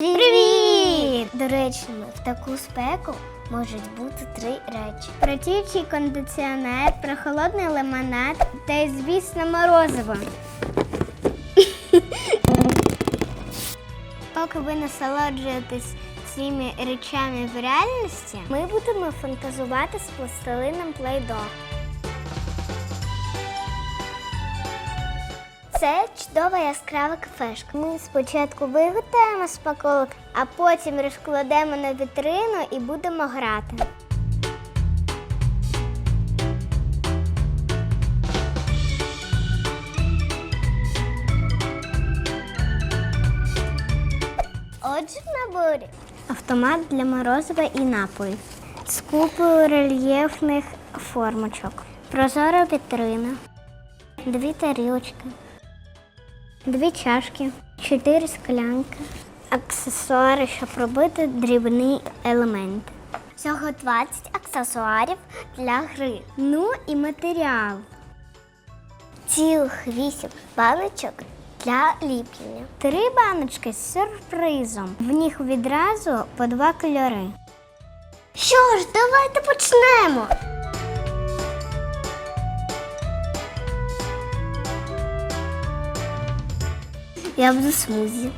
Привіт! До речі, в таку спеку можуть бути три речі: працюючий кондиціонер, прохолодний лимонад та, й, звісно, морозиво. Поки ви насолоджуєтесь цими речами в реальності, ми будемо фантазувати з пластилином плейдо. Це чудова яскрава кафешка. Ми спочатку виготаємо смаколик, а потім розкладемо на вітрину і будемо грати. Отже, в наборі автомат для морозива і напоїв з купою рельєфних формочок, прозора вітрина, дві тарілочки, дві чашки, чотири склянки, аксесуари, щоб робити дрібні елементи. Всього 20 аксесуарів для гри. Ну і матеріал. Цілих 8 баночок для ліплення. Три баночки з сюрпризом. В них відразу по два кольори. Що ж, давайте почнемо. Я буду смузі.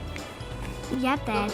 Я теж.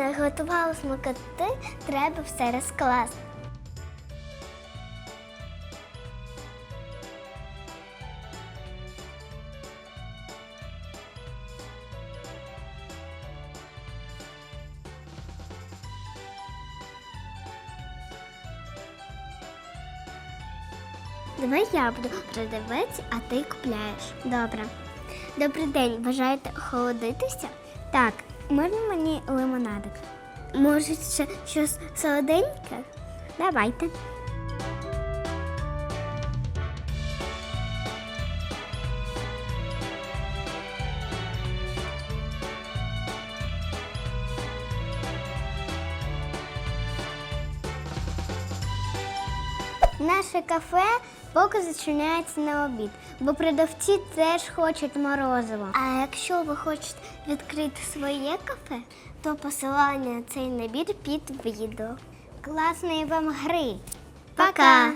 Ми наготували смакоти, треба все розкласти. Давай я буду продавець, а ти купляєш. Добре. Добрий день. Бажаєте охолодитися? Так, можна мені лимонадик? Може, ще щось солоденьке? Давайте. Наше кафе поки зачиняється на обід, бо продавці теж хочуть морозиво. А якщо ви хочете відкрити своє кафе, то посилання на цей набір під відео. Класної вам гри! Пока!